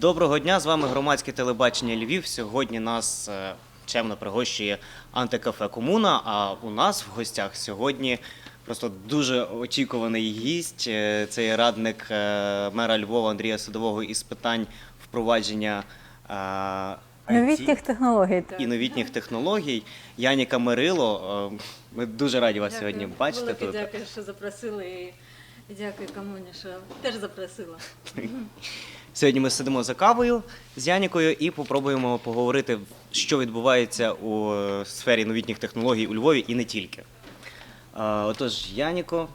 Доброго дня, з вами громадське телебачення Львів. Сьогодні нас е, чемно пригощує антикафе Комуна. А у нас в гостях сьогодні просто дуже очікуваний гість. Е, Це є радник е, мера Львова Андрія Садового із питань впровадження Новітніх технологій. і новітніх технологій. Яніка Мирило. Ми дуже раді вас сьогодні бачити Велике тут. Дякую, що запросили. І і дякую комуні, що теж запросила. Сьогодні ми сидимо за кавою з Янікою і попробуємо поговорити, що відбувається у е, сфері новітніх технологій у Львові і не тільки. Отож, Яніко,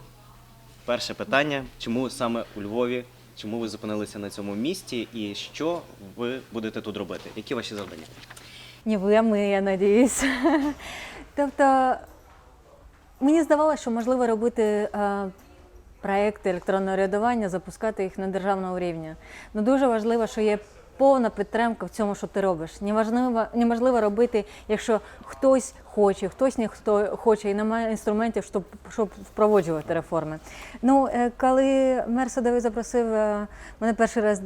перше питання: чому саме у Львові? Чому ви зупинилися на цьому місці і що ви будете тут робити? Які ваші завдання? Не ви, а ми, я надіюсь. тобто, мені здавалося, що можливо робити е, проекти електронного рядування, запускати їх на державному рівні. Ну дуже важливо, що є повна підтримка в цьому, що ти робиш. Неможливо, неможливо робити, якщо хтось хоче, хтось не хоче і немає інструментів, щоб, щоб впроваджувати реформи. Ну, е, коли мер Садовий запросив е, мене перший раз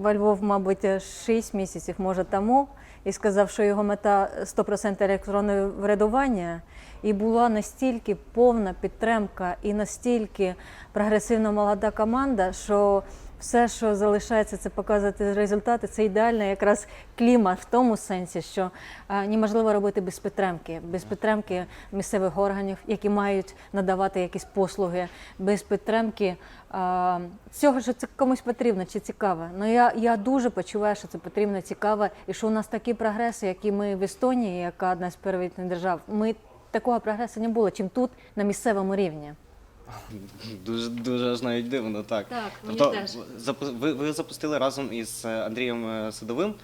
во Львов, мабуть, 6 місяців, може, тому, і сказав, що його мета 100% електронне врядування, і була настільки повна підтримка і настільки прогресивна молода команда, що все, що залишається, це показувати результати. Це ідеальний якраз клімат в тому сенсі, що е, неможливо робити без підтримки, без підтримки місцевих органів, які мають надавати якісь послуги, без підтримки е, цього, що це комусь потрібно чи цікаво. Ну я, я дуже почуваю, що це потрібно, цікаво, і що у нас такі прогреси, які ми в Естонії, яка одна з первітних держав, ми такого прогресу не було, чим тут на місцевому рівні. Дуже дуже аж навіть дивно, так. Так, мені тобто, теж. запу- ви, ви запустили разом із е, Андрієм е, Садовим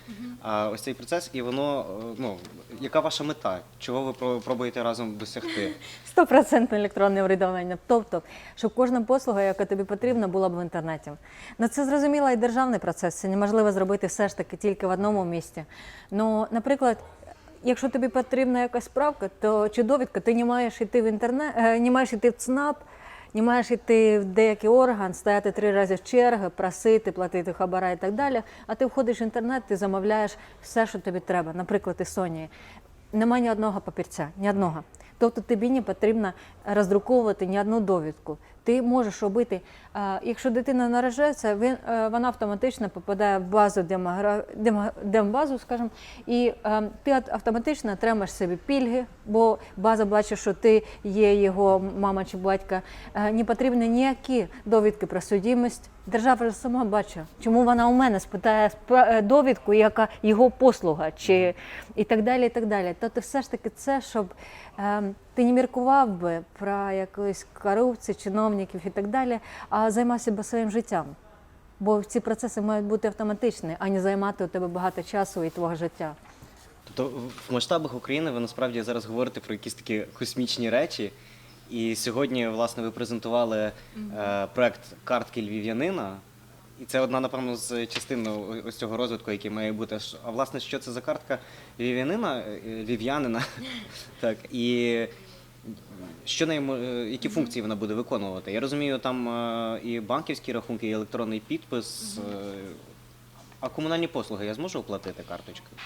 а, ось цей процес, і воно е, ну яка ваша мета? Чого ви про- пробуєте разом досягти? Стопроцентне електронне врядування. Тобто, щоб кожна послуга, яка тобі потрібна, була б в інтернеті. Ну це зрозуміло і державний процес. Це неможливо зробити все ж таки тільки в одному місці. Ну, наприклад. Якщо тобі потрібна якась справка, то чи довідка, ти не маєш йти в інтернет, не маєш йти в ЦНАП, не маєш йти в деякий орган, стояти три рази в черги, просити, платити хабара і так далі. А ти входиш в інтернет, ти замовляєш все, що тобі треба. Наприклад, і Соні. Нема ні одного папірця, ні одного. Тобто тобі не потрібно роздруковувати ні одну довідку. Ти можеш робити, якщо дитина наражається, він, е, вона автоматично попадає в базу демогра... демо- дембазу, скажімо, і е, ти автоматично отримаєш собі пільги, бо база бачить, що ти є його мама чи батька. Е, Не потрібні ніякі довідки про судимість. Держава ж сама бачить, чому вона у мене спитає довідку, яка його послуга, чи і так далі. і так далі. Тобто, все ж таки, це щоб е, ти не міркував би про якусь корупцію, чиновників і так далі, а займався би своїм життям. Бо ці процеси мають бути автоматичні, а не займати у тебе багато часу і твого життя. Тобто в масштабах України ви насправді зараз говорите про якісь такі космічні речі. І сьогодні, власне, ви презентували е, проект картки львів'янина. І це одна, напевно, з частин ось цього розвитку, який має бути. А власне, що це за картка львів'янина, лів'янина? львів'янина? так, і що е, які функції вона буде виконувати? Я розумію, там е, і банківські рахунки, і електронний підпис. е, А комунальні послуги я зможу оплатити карточкою?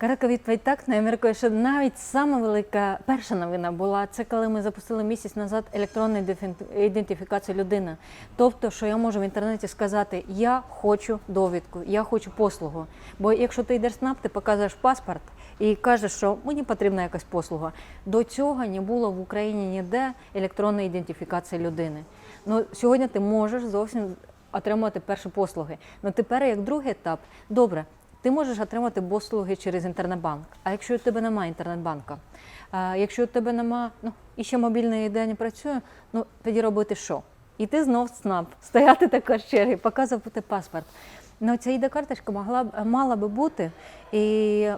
Коротка відповідь так, ну, я що навіть сама велика перша новина була це коли ми запустили місяць назад електронну ідентифі- ідентифікацію людини. Тобто, що я можу в інтернеті сказати, я хочу довідку, я хочу послугу. Бо якщо ти йдеш СНАП, ти показуєш паспорт і кажеш, що мені потрібна якась послуга. До цього не було в Україні ніде електронної ідентифікації людини. Ну сьогодні ти можеш зовсім отримувати перші послуги. Ну тепер як другий етап, добре. Ти можеш отримати послуги через інтернет-банк. А якщо у тебе немає інтернет-банка, а якщо у тебе немає, ну і ще мобільний ідея не працює, ну тоді робити що? Іти знов в СНАП, стояти також в черги, показувати паспорт. Ну ця id карточка могла б мала би бути і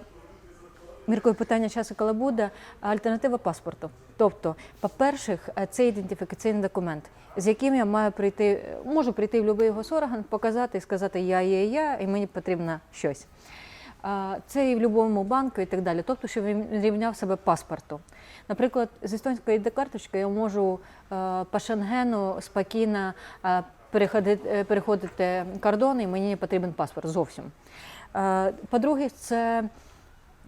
міркою питання часу, коли буде альтернатива паспорту. Тобто, по-перше, це ідентифікаційний документ, з яким я маю прийти, можу прийти в будь-який госорган, показати і сказати Я є я, і мені потрібно щось. Це і в будь-якому банку і так далі. Тобто, щоб він рівняв себе паспорту. Наприклад, з естонської id карточки я можу е, по Шенгену спокійно е, переходити, е, переходити кордон, і мені потрібен паспорт зовсім. Е, По-друге, це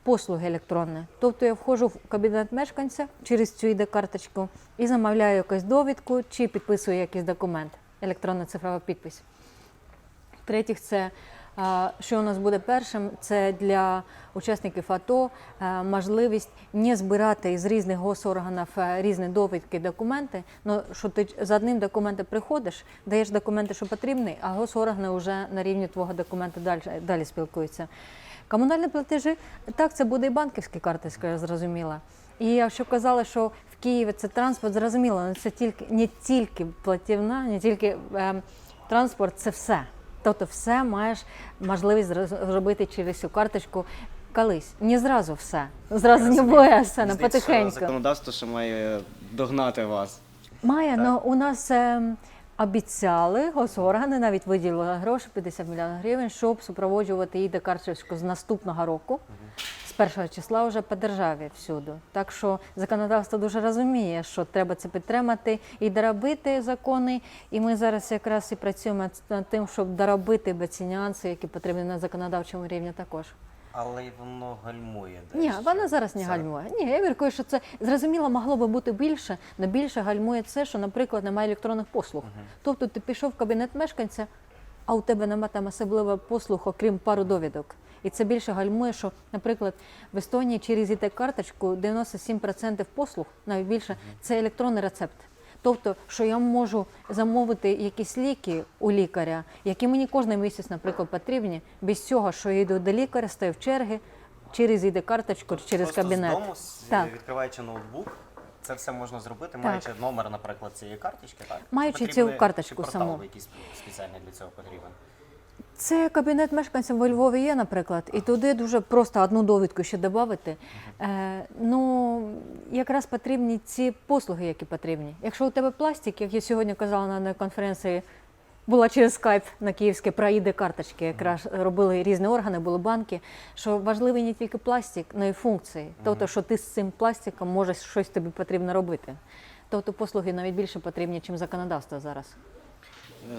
послуги електронні. Тобто я входжу в кабінет мешканця через цю id карточку і замовляю якусь довідку чи підписую якийсь документ, електронна цифрова підпис. В-третіх, це що у нас буде першим, це для учасників АТО можливість не збирати з різних госорганів е, різні довідки, документи. Ну що ти за одним документом приходиш, даєш документи, що потрібні, а госоргани вже на рівні твого документу далі, далі спілкуються. Комунальні платежі, так, це буде і банківські карточки, я зрозуміла. І якщо казали, що в Києві це транспорт, зрозуміло, це тільки не тільки платівна, не тільки е, транспорт, це все. Тобто, все маєш можливість зробити через цю карточку колись. Не зразу все. Зразу не буде все, на здається, потихеньку. Законодавство ще має догнати вас. Має, але у нас е, обіцяли госоргани, навіть виділили гроші 50 мільйонів гривень, щоб супроводжувати її до з наступного року. З першого числа вже по державі всюди. Так що законодавство дуже розуміє, що треба це підтримати і доробити закони. І ми зараз якраз і працюємо над тим, щоб доробити би ці нюанси, які потрібні на законодавчому рівні також. Але й воно гальмує. десь. Ні, вона зараз не Це- гальмує. Ні, я міркую, що це зрозуміло могло би бути більше, але більше гальмує це, що, наприклад, немає електронних послуг. Тобто ти пішов в кабінет мешканця, а у тебе немає там особливо послуг, окрім пару довідок. І це більше гальмує, що, наприклад, в Естонії через ІТ карточку 97% послуг, навіть більше, це електронний рецепт. Тобто, що я можу замовити якісь ліки у лікаря, які мені кожен місяць, наприклад, потрібні, без цього, що я йду до лікаря, стою в черги, через іде карточку, через Просто кабінет. з дому, Так. відкриваючи ноутбук, це все можна зробити, Так. маючи номер, наприклад, цієї карточки. Так? Маючи Потрібний- цю карточку чи портал саму. якийсь спеціальний для цього потрібен. Це кабінет мешканців во Львові є, наприклад, і туди дуже просто одну довідку ще додати. Е, ну, якраз потрібні ці послуги, які потрібні. Якщо у тебе пластик, як я сьогодні казала на конференції, була через скайп на київське про id карточки, якраз робили різні органи, були банки. Що важливий не тільки пластик, але й функції. Тобто, що ти з цим пластиком можеш щось тобі потрібно робити. Тобто послуги навіть більше потрібні, ніж законодавство зараз.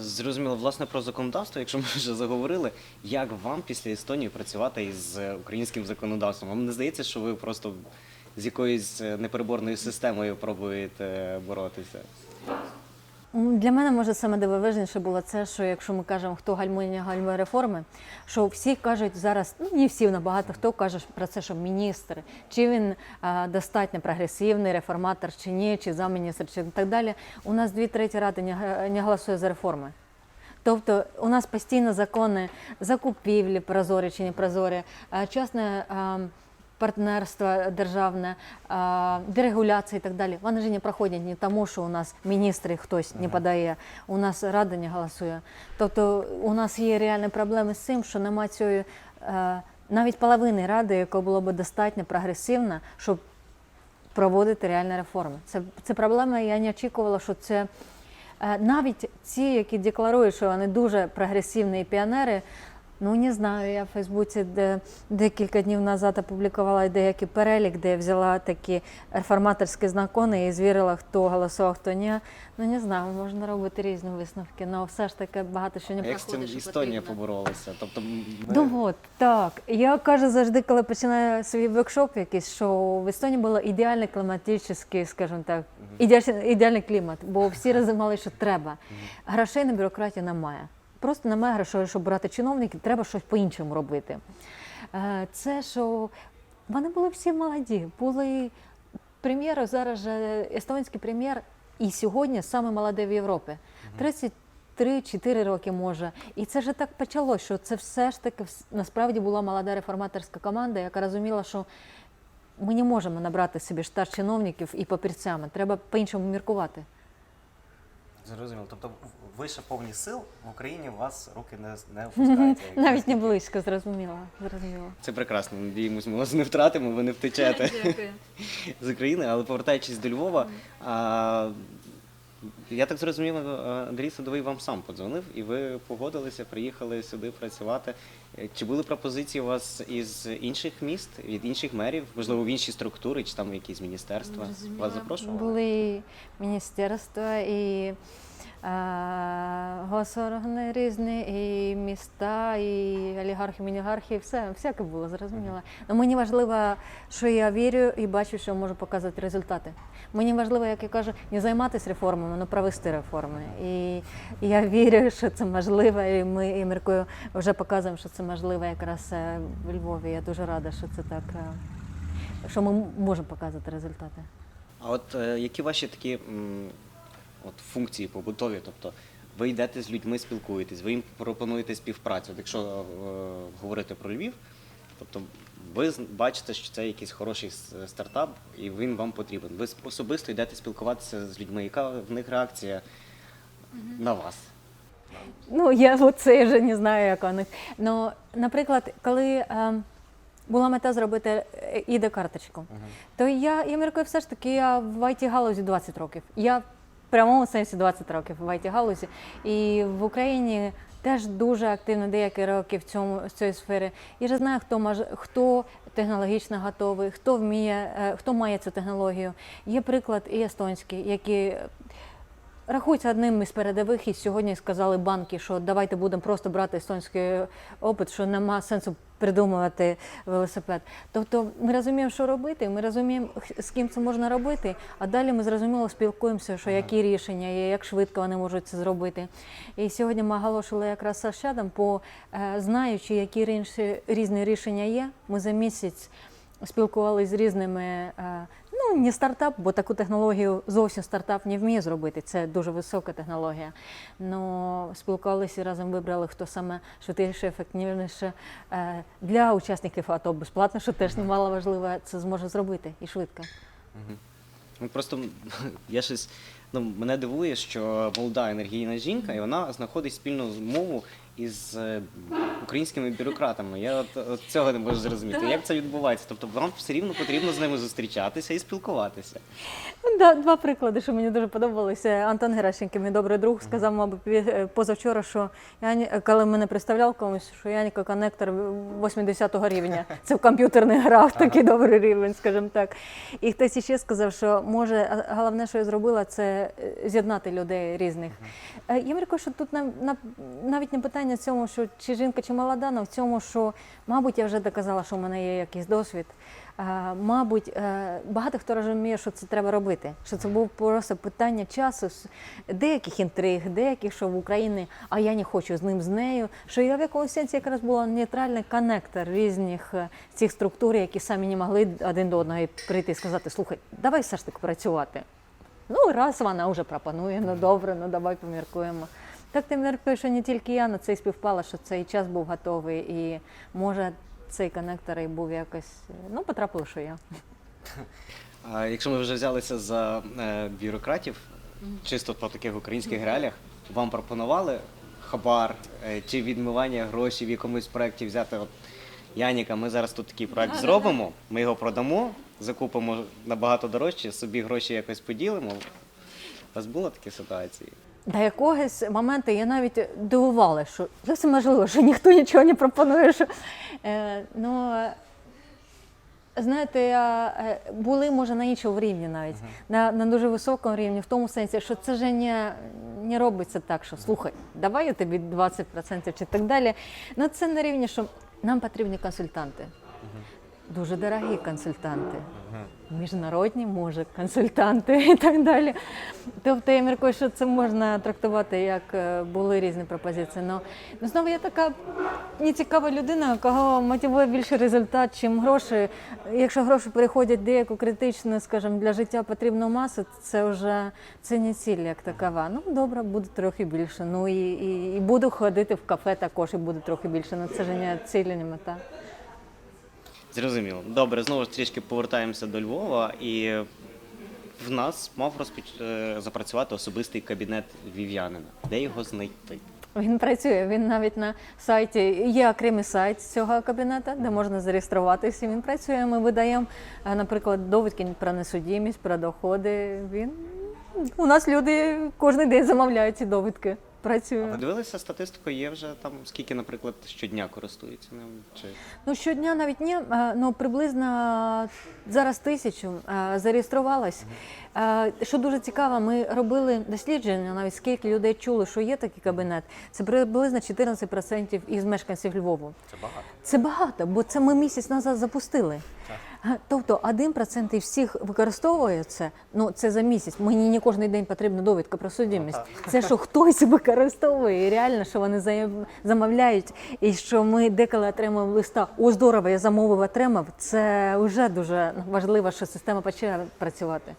Зрозуміло, власне, про законодавство, якщо ми вже заговорили, як вам після Естонії працювати із е, українським законодавством? Вам не здається, що ви просто з якоюсь е, непереборною системою пробуєте боротися? Для мене може саме дивовижніше було це, що якщо ми кажемо, хто гальмує гальмує реформи, що всі кажуть зараз, ну не всі набагато хто каже про це, що міністр, чи він а, достатньо прогресивний реформатор, чи ні, чи замміністр, чи так далі. У нас дві треті ради не, не голосує за реформи. Тобто у нас постійно закони закупівлі прозорі чи не прозорі, частне партнерство державне, а, дерегуляція і так далі. Вони ж не проходять не тому, що у нас міністри хтось не подає, у нас рада не голосує. Тобто у нас є реальні проблеми з цим, що немає цієї е, навіть половини ради, яка було б достатньо прогресивна, щоб проводити реальні реформи. Це, це проблема, я не очікувала, що це е, навіть ці, які декларують, що вони дуже прогресивні піонери. Ну не знаю, я в Фейсбуці де декілька днів назад опублікувала деякий перелік, де я взяла такі реформаторські закони і звірила, хто голосував, хто ні. Ну не знаю, можна робити різні висновки, але все ж таки багато що не А як з цим Естонія поборолася? Тобто, м, ви- Ну от, так. Я кажу завжди, коли починаю свій воркшоп якийсь, що в Естонії було ідеальний кліматичний, скажімо так, ідеальний клімат, бо всі розуміли, що треба. Грошей на бюрократію немає. Просто немає грошей, щоб брати чиновників, треба щось по-іншому робити. Е, Це що вони були всі молоді, були прем'єр, зараз же естонський прем'єр і сьогодні саме молодий в Європі. 33-4 роки може. І це ж так почалося, що це все ж таки насправді була молода реформаторська команда, яка розуміла, що ми не можемо набрати собі штат чиновників і папірцями. Треба по-іншому міркувати. Зрозуміло. Тобто ви ще повні сил в Україні у вас руки не, не опускаються. Навіть не близько, зрозуміло. зрозуміло. Це прекрасно. Надіємось, ми вас не втратимо, ви не втечете Дякую. з України. Але повертаючись до Львова, а, я так зрозумів, Андрій Садовий вам сам подзвонив, і ви погодилися, приїхали сюди працювати. Е, Чи були пропозиції у вас із інших міст, від інших мерів, можливо, в інші структури, чи там якісь міністерства? Вас запрошували? Були міністерства і е, госоргани різні, і міста, і олігархи, мінігархи, все, всяке було, зрозуміло. Но мені важливо, що я вірю і бачу, що можу показати результати. Мені важливо, як я кажу, не займатися реформами, але провести реформи. І я вірю, що це можливо, і ми і Міркою вже показуємо, що це можливо якраз е, в Львові. Я дуже рада, що це так, е, що ми можемо показати результати. А от які ваші такі от, функції побутові? Тобто ви йдете з людьми, спілкуєтесь, ви їм пропонуєте співпрацю. От якщо е, говорити про Львів, тобто ви бачите, що це якийсь хороший стартап, і він вам потрібен. Ви особисто йдете спілкуватися з людьми. Яка в них реакція на вас? Ну, я оце вже не знаю, як вони. Ну, наприклад, коли е, була мета зробити ід карточку то я, я міркую, все ж таки я в it галузі 20 років. Я прямому сенсі 20 років в it галузі. І в Україні теж дуже активно деякі роки в цьому в цій сфері. І вже знаю, хто маж, хто технологічно готовий, хто вміє, е, хто має цю технологію. Є приклад і естонський, які Рахується одним із передових, і сьогодні сказали банки, що давайте будемо просто брати естонський опит, що нема сенсу придумувати велосипед. Тобто ми розуміємо, що робити, ми розуміємо, з ким це можна робити, а далі ми зрозуміло спілкуємося, що які рішення є, як швидко вони можуть це зробити. І сьогодні ми оголошували якраз з Ощадом, по е, знаючи, які різні рішення є, ми за місяць спілкувалися з різними, е, ну не стартап, бо таку технологію зовсім стартап не вміє зробити. Це дуже висока технологія. Ну спілкувалися і разом вибрали, хто саме швидше, ефективніше е, для учасників АТО безплатно, що теж немало важливо, це зможе зробити і швидко. Ну просто я щось ну, мене дивує, що молода енергійна жінка, і вона знаходить спільну мову із е, українськими бюрократами. Я от, от цього не можу зрозуміти. Як це відбувається? Тобто вам все рівно потрібно з ними зустрічатися і спілкуватися. Ну, да, два приклади, що мені дуже подобалися. Антон Геращенко, мій добрий друг, сказав, мабуть, е, позавчора, що Яні, коли мене представляв комусь, що Яніка коннектор 80-го рівня. Це в комп'ютерних грах такий добрий рівень, скажімо так. І хтось іще сказав, що може головне, що я зробила, це е, з'єднати людей різних. Я міркую, що тут на, на, навіть не питання в цьому, що чи жінка, чи молода, але в цьому, що, мабуть, я вже доказала, що в мене є якийсь досвід. Е, Мабуть, е, багато хто розуміє, що це треба робити. Що це був просто питання часу, деяких інтриг, деяких, що в Україні, а я не хочу з ним, з нею. Що я в якомусь сенсі якраз була нейтральний коннектор різних е, цих структур, які самі не могли один до одного прийти і сказати: слухай, давай все ж таки працювати. Ну, раз вона вже пропонує, ну добре, ну давай поміркуємо. Так ти міркуєш, що не тільки я на це співпала, що цей час був готовий, і може цей коннектор і був якось. Ну, потрапило, що я. А якщо ми вже взялися за е, бюрократів, чисто по таких українських реаліях, вам пропонували хабар е, чи відмивання грошей в якомусь проєкті взяти. От, Яніка, ми зараз тут такий проект зробимо, ми його продамо, закупимо набагато дорожче, собі гроші якось поділимо. У вас були такі ситуації? До якогось моменту я навіть дивувала, що як це можливо, що ніхто нічого не пропонує. Що... Е, ну, знаєте, е, були, може, на іншому рівні навіть, на, на дуже високому рівні, в тому сенсі, що це вже не, не робиться так, що слухай, давай я тобі 20% чи так далі. Ну, це на рівні, що нам потрібні консультанти. Дуже дорогі консультанти, міжнародні, може, консультанти і так далі. Тобто я міркую, що це можна трактувати як е, були різні пропозиції. Но, ну, знову я така нецікава людина, кого мотивує більше результат, чим гроші. Якщо гроші переходять деяку критичну, скажімо, для життя потрібну масу, це вже це не ціль як такова. Ну добре, буде трохи більше. Ну і, і, і буду ходити в кафе також, і буде трохи більше. Ну це ж не ціль, не мета. Зрозуміло. Добре, знову ж трішки повертаємося до Львова, і в нас мав розпоч... е, запрацювати особистий кабінет львів'янина. Де його знайти? Він працює. Він навіть на сайті є окремий сайт цього кабінету, де можна зареєструватися. Він працює. Ми видаємо, е, наприклад, довідки про несудімість, про доходи. Він у нас люди кожен день замовляють ці довідки. Працює. Ви дивилися статистику, є вже там скільки, наприклад, щодня користується ним? Чи Ну, щодня навіть ні, ну приблизно зараз тисячу зареєструвалось. Е, Що дуже цікаво, ми робили дослідження, навіть скільки людей чули, що є такий кабінет. Це приблизно 14% із мешканців Львову. Це багато. Це багато, бо це ми місяць назад запустили. Га, Тобто 1% із всіх використовує це. Ну це за місяць. Мені не кожен день потрібна довідка про судимість. Це що хтось використовує, і реально, що вони замовляють, і що ми деколи отримуємо листа. О, здорово, я замовив, отримав. Це вже дуже важливо, що система почала працювати.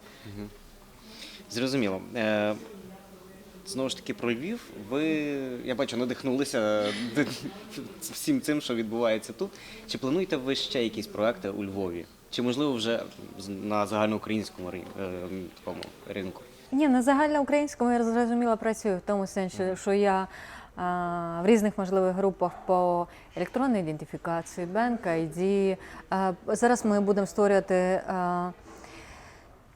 зрозуміло. Е, Знову ж таки про Львів. Ви, я бачу, надихнулися всім цим, що відбувається тут. Чи плануєте ви ще якісь проекти у Львові? Чи можливо вже на загальноукраїнському е, ринку? Ні, на загальноукраїнському я зрозуміла працюю в тому сенсі, що я а, в різних можливих групах по електронній ідентифікації, Bank ID. А, зараз ми будемо створювати а,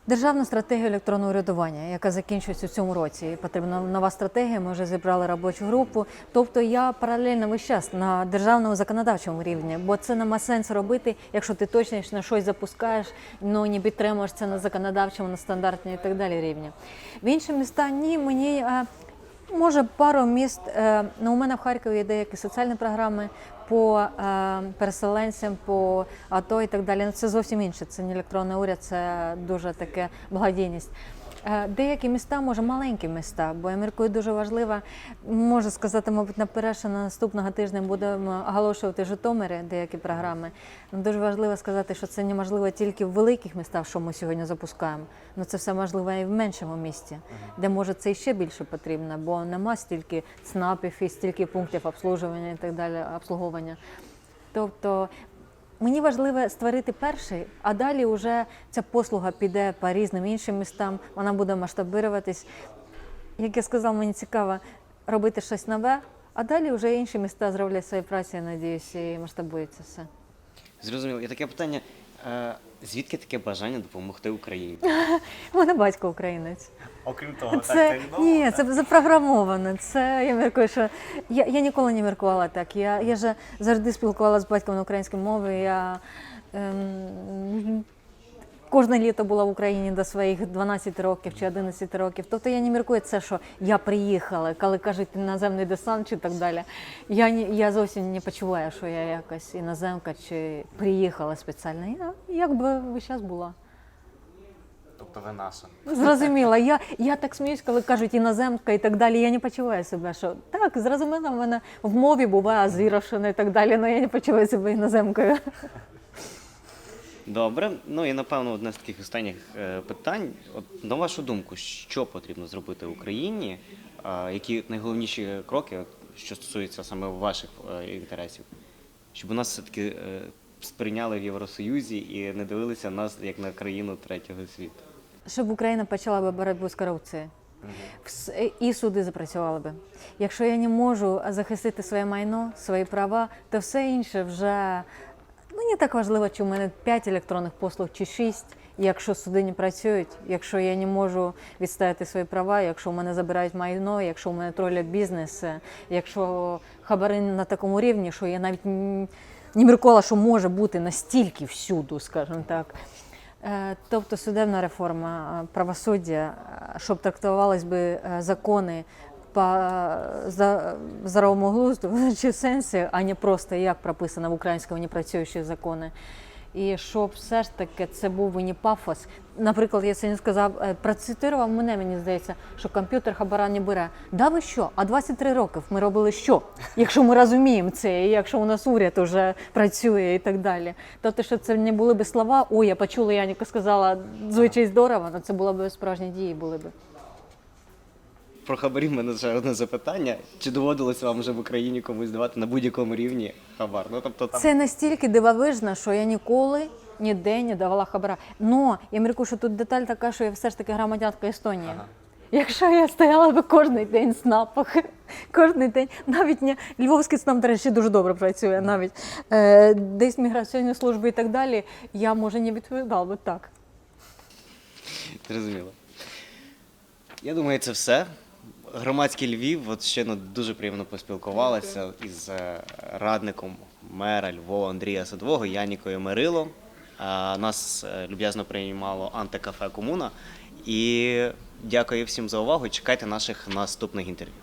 державну стратегію електронного урядування, яка закінчується в цьому році. Потрібна нова стратегія. Ми вже зібрали робочу групу. Тобто я паралельно весь час на державному законодавчому рівні, бо це нема сенсу робити, якщо ти точно на щось запускаєш, ну не підтримуєш це на законодавчому, на стандартному і так далі рівні. В інші міста ні, мені. Може, пару міст. е, Ну, у мене в Харкові є деякі соціальні програми по е, переселенцям, по АТО і так далі. Ну, це зовсім інше. Це не електронний уряд, це дуже таке благодійність. Е, Деякі міста, може, маленькі міста, бо я міркую дуже важливо. Можу сказати, мабуть, наперед, що на наступного тижня будемо оголошувати Житомири деякі програми. Ну, Дуже важливо сказати, що це неможливо тільки в великих містах, що ми сьогодні запускаємо. Ну це все можливо і в меншому місті, де може це ще більше потрібно, бо нема стільки ЦНАПів і стільки пунктів обслуговування і так далі, обслуговування. Тобто мені важливо створити перший, а далі вже ця послуга піде по різним іншим містам, вона буде масштабируватись. Як я сказав, мені цікаво робити щось нове, а далі вже інші міста зроблять свої праці, я надіюся, і масштабується все. Зрозуміло. І таке питання: е, звідки таке бажання допомогти Україні? У мене батько українець. Окрім того, так, Це так відомо, ні, так? це запрограмовано. Це я міркую, що я, я ніколи не міркувала так. Я, я ж завжди спілкувалася з батьком на українській мові. Я ем, кожне літо була в Україні до своїх 12 років чи 11 років. Тобто я не міркую це, що я приїхала, коли кажуть іноземний десант чи так далі. Я ні- я зовсім не почуваю, що я якась іноземка чи приїхала спеціально. Я якби весь час була. Тобто ви наша. Зрозуміла. Я, я так сміюсь, коли кажуть іноземка і так далі. Я не почуваю себе, що так, зрозуміло, в мене в мові буває зірошена і так далі, але я не почуваю себе іноземкою. Добре. Ну і напевно одне з таких останніх е, питань. От на вашу думку, що потрібно зробити Україні? Які найголовніші кроки, що стосуються саме ваших е, інтересів, щоб у нас все-таки е, сприйняли в Євросоюзі і не дивилися нас як на країну третього світу? Щоб Україна почала би боротьбу з корупцією. І суди запрацювали би. Якщо я не можу захистити своє майно, свої права, то все інше вже не так важливо, чи в мене 5 електронних послуг чи 6. Якщо суди не працюють, якщо я не можу відстояти свої права, якщо в мене забирають майно, якщо в мене тролять бізнес, е, якщо хабари на такому рівні, що я навіть не міркувала, що може бути настільки всюду, скажімо так. Е, Тобто судебна реформа, е, правосуддя, щоб трактувались би закони по здоровому глузду чи сенсі, а не просто як прописано в українському непрацюючі закони. І щоб все ж таки це був і не пафос. Наприклад, я сьогодні сказав, е, процитував мене, мені здається, що комп'ютер хабара не бере. Да ви що? А 23 роки ми робили що? Якщо ми розуміємо це, і якщо у нас уряд вже працює і так далі. Тобто, що це не були б слова, ой, я почула, Яніка сказала, звучить здорово, але це була б справжні дії були б. Про хабарі в мене ще одне запитання. Чи доводилось вам вже в Україні комусь давати на будь-якому рівні хабар? Ну тобто там Це настільки дивовижно, що я ніколи ніде не давала хабара. Но я міркую, що тут деталь така, що я все ж таки громадянка Естонії. Ага. Якщо я стояла би кожен день в снапах, кожен день, навіть не Львовський СНАП, до речі, дуже добре працює, навіть е, десь міграційні служби і так далі, я може не відповідала би так. Зрозуміло. Я думаю, це все. Громадський Львів, от ще ну, дуже приємно поспілкувалися із е, радником мера Львова Андрія Садового, Янікою Мирило. Нас е, люб'язно приймало антикафе Комуна. І дякую всім за увагу. Чекайте наших наступних інтерв'ю.